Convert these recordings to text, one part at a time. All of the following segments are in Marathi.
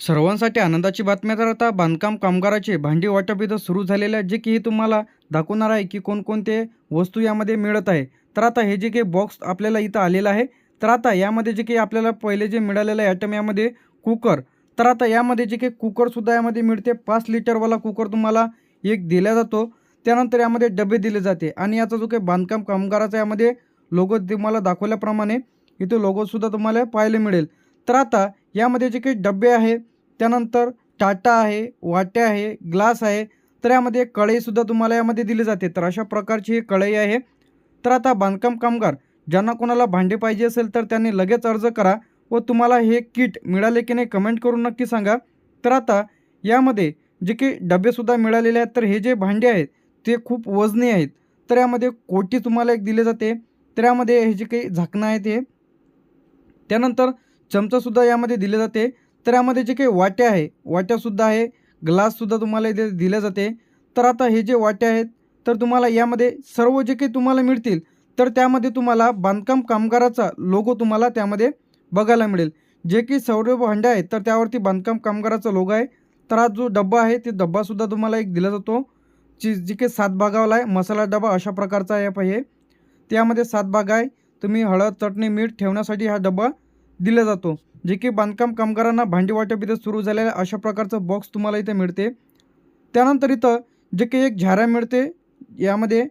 सर्वांसाठी आनंदाची बातमी तर आता बांधकाम कामगाराचे भांडी वाटप इथं सुरू झालेले आहे जे की हे तुम्हाला दाखवणार आहे की कोणकोणते वस्तू यामध्ये मिळत आहे. तर आता हे जे काही बॉक्स आपल्याला इथं आलेलं आहे तर आता यामध्ये जे काही आपल्याला पहिले जे मिळालेलं आहे आयटम यामध्ये कुकर तर आता यामध्ये जे काही कुकरसुद्धा यामध्ये मिळते पाच लिटरवाला कुकर तुम्हाला एक दिला जातो. त्यानंतर यामध्ये डबे दिले जाते आणि याचा जो काही बांधकाम कामगाराचा यामध्ये लोगो तुम्हाला दाखवल्याप्रमाणे इथे लोगोसुद्धा तुम्हाला पाहायला मिळेल. तर आता यामध्ये जे काही डबे आहे त्यानंतर टाटा आहे वाट्या आहे ग्लास आहे तर यामध्ये कढईसुद्धा तुम्हाला यामध्ये दिली जाते. तर अशा प्रकारची ही कढई आहे. तर आता बांधकाम कामगार ज्यांना कोणाला भांडे पाहिजे असेल तर त्यांनी लगेच अर्ज करा व तुम्हाला हे किट मिळाले की नाही कमेंट करून नक्की सांगा. तर आता यामध्ये जे काही डबेसुद्धा मिळालेले आहेत तर हे जे भांडे आहेत ते खूप वजनी आहेत. तर यामध्ये कोटी तुम्हाला एक दिले जाते. तर यामध्ये हे जे काही झाकणं आहे ते त्यानंतर चमचासुद्धा यामध्ये दिले जाते. तर यामध्ये जे काही वाट्या आहे वाट्यासुद्धा आहे ग्लाससुद्धा तुम्हाला इथे दिले जाते. तर आता हे जे वाट्या आहेत तर तुम्हाला यामध्ये सर्व जे काही तुम्हाला मिळतील तर त्यामध्ये तुम्हाला बांधकाम कामगाराचा लोगो तुम्हाला त्यामध्ये बघायला मिळेल. जे की सर्व भांडे आहेत तर त्यावरती बांधकाम कामगाराचा लोगो आहे. तर हा जो डब्बा आहे ते डब्बासुद्धा तुम्हाला एक दिला जातो. जी जी काही सात भागावाला आहे मसाला डबा अशा प्रकारचा आहे पाहिजे. त्यामध्ये सात भाग आहे. तुम्ही हळद चटणी मीठ ठेवण्यासाठी हा डब्बा दिला जातो. जे की बांधकाम कामगारांना भांडी वाटप इथं सुरू झालेलं अशा प्रकारचं बॉक्स तुम्हाला इथं मिळते. त्यानंतर इथं जे काही एक झारा मिळते. यामध्ये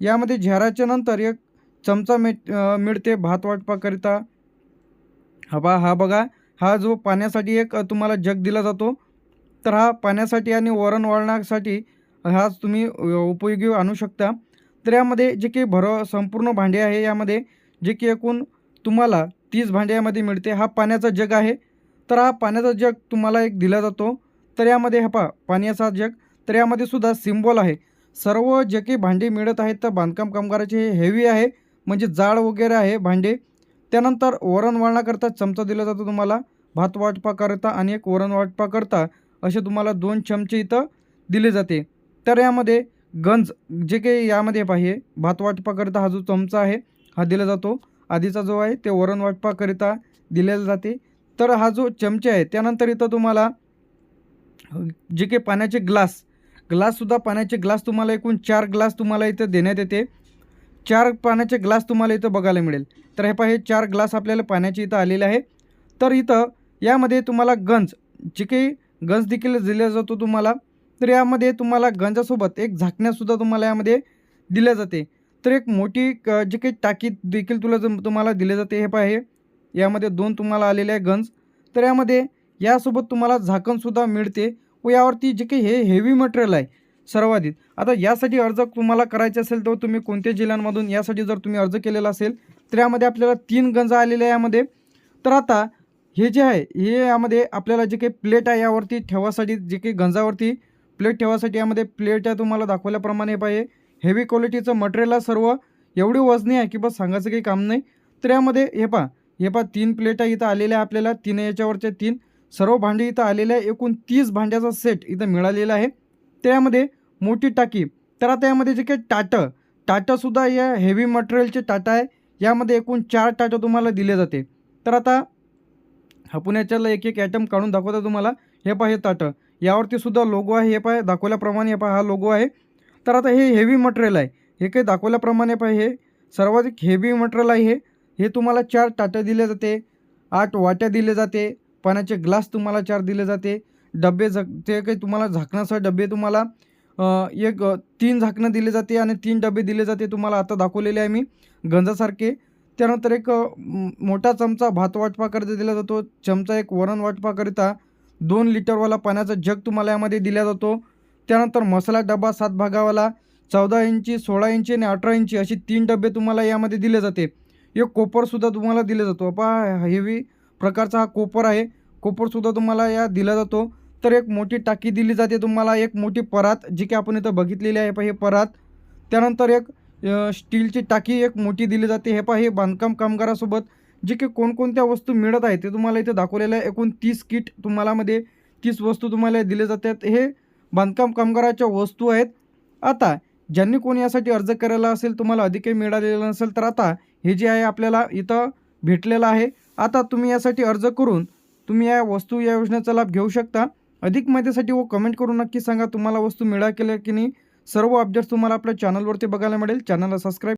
यामध्ये झाराच्या नंतर एक चमचा मिळ मिळते भात वाटपाकरिता. हा बा हा बघा हा जो पाण्यासाठी एक तुम्हाला जग दिला जातो. तर हा पाण्यासाठी आणि वरण वाळण्यासाठी हाच तुम्ही उपयोगी आणू शकता. तर यामध्ये जे काही भर संपूर्ण भांडे आहे. यामध्ये जे की एकूण तुम्हाला तीस भांड्यामध्ये मिळते. हा पाण्याचा जग आहे. तर हा पाण्याचा जग तुम्हाला एक दिला जातो. तर यामध्ये हा पा पाण्याचा जग. तर यामध्ये सुद्धा सिम्बॉल आहे. सर्व जे काही भांडे मिळत आहेत. तर बांधकाम कामगाराचे हे हेवी आहे. म्हणजे जाड वगैरे आहे भांडे. त्यानंतर वरण वाळण्याकरता चमचा दिला जातो तुम्हाला. भात वाटपाकरता आणि एक वरण वाटपाकरता असे तुम्हाला दोन चमचे इथं दिले जाते. तर यामध्ये गंज जे काही यामध्ये पाहिजे भात वाटपाकरता हा जो चमचा आहे हा दिला जातो. आधीचा जो आहे ते वरण वाटपाकरिता दिलेला जाते. तर हा जो चमचे आहे त्यानंतर इथं तुम्हाला जे काही पाण्याचे ग्लास ग्लाससुद्धा पाण्याचे ग्लास तुम्हाला एकूण चार ग्लास तुम्हाला इथं देण्यात येते. चार पाण्याचे ग्लास तुम्हाला इथं बघायला मिळेल. तर हे पहा हे चार ग्लास आपल्याला पाण्याचे इथं आलेले आहे. तर इथं यामध्ये तुम्हाला गंज जे काही गंज देखील दिला जातो तुम्हाला तर यामध्ये तुम्हाला गंजासोबत एक झाकण्यासुद्धा तुम्हाला यामध्ये दिल्या जाते. तर एक मोठी क जी काही टाकी देखील तुला जर तुम्हाला दिले जाते हे पाहे यामध्ये दोन तुम्हाला आलेले आहे गंज तर यामध्ये यासोबत तुम्हाला झाकणसुद्धा मिळते व यावरती जे काही हे हेवी मटेरियल आहे सर्वाधिक. आता यासाठी अर्ज तुम्हाला करायचे असेल तर तुम्ही कोणत्या जिल्ह्यांमधून यासाठी जर तुम्ही अर्ज केलेला असेल तर यामध्ये आपल्याला तीन गंज आलेले आहे यामध्ये. तर आता हे जे आहे हे यामध्ये आपल्याला जे काही प्लेट आहे यावरती ठेवासाठी जे काही गंजावरती प्लेट ठेवासाठी यामध्ये प्लेट आहे तुम्हाला दाखवल्याप्रमाणे पाहिजे हेवी क्वालिटीचं मटेरियल आहे सर्व. एवढी वजनी आहे की बस सांगायचं काही काम नाही. तर यामध्ये हे पहा हे पहा तीन प्लेटा इथं आलेल्या आहे आपल्याला. तीन याच्यावरचे तीन. सर्व भांडी इथं आलेले आहे. एकूण तीस भांड्याचा सेट इथं मिळालेला आहे. त्यामध्ये मोठी टाकी. तर आता यामध्ये जे काही टाटं टाटंसुद्धा या हेवी मटेरियलचे टाटा आहे. यामध्ये एकूण चार टाटं तुम्हाला दिले जाते. तर आता आपण याच्याला एक एक ॲटम काढून दाखवता तुम्हाला. हे पहा हे ताटं यावरतीसुद्धा लोगो आहे. हे पहा दाखवल्याप्रमाणे हे पहा हा लोगो आहे. तर आता हे हेवी मटेरियल आहे. हे काही दाखवल्याप्रमाणे पाहि हे. सर्वाधिक हेवी मटेरियल आहे हे. हे तुम्हाला चार टाट्या दिले जाते. आठ वाट्या दिले जाते. पाण्याचे ग्लास तुम्हाला चार दिले जाते. डबे झक ते काही तुम्हाला झाकणासह डबे तुम्हाला एक तीन झाकणं दिले जाते आणि तीन डबे दिले जाते तुम्हाला आता दाखवलेले आहे मी गंजासारखे. त्यानंतर एक मोठा चमचा भात वाटपाकरिता दिला जातो. चमचा एक वरण वाटपाकरिता दोन लिटरवाला पाण्याचा जग तुम्हाला यामध्ये दिला जातो. त्यानंतर मसाला डबा सात भागावाला चौदा इंची सोळा इंची आणि अठरा इंची अशी तीन डबे तुम्हाला यामध्ये दिले जाते. एक कोपरसुद्धा तुम्हाला दिले जातो. पहा हेवी प्रकारचा हा कोपर आहे. कोपरसुद्धा तुम्हाला या दिला जातो. तर एक मोठी टाकी दिली जाते तुम्हाला एक मोठी परात जी की आपण इथं बघितलेली आहे पहा हे परात. त्यानंतर एक स्टीलची टाकी एक मोठी दिली जाते. हे पहा हे बांधकाम कामगारासोबत जे की कोणकोणत्या वस्तू मिळत आहे ते तुम्हाला इथे दाखवलेलं आहे. एकूण तीस किट तुम्हाला मध्ये तीस वस्तू तुम्हाला दिले जातात. हे बांधकाम कामगाराच्या वस्तू आहेत. आता ज्यांनी कोणी यासाठी अर्ज करायला असेल तुम्हाला अधिक काही मिळालेलं नसेल तर आता हे जे आहे आपल्याला इथं भेटलेलं आहे. आता तुम्ही यासाठी अर्ज करून तुम्ही या वस्तू या योजनेचा लाभ घेऊ शकता. अधिक माहितीसाठी व कमेंट करून नक्की सांगा तुम्हाला वस्तू मिळा केल्या की नाही. सर्व अपडेट्स तुम्हाला आपल्या चॅनलवरती बघायला मिळेल. चॅनलला सबस्क्राईब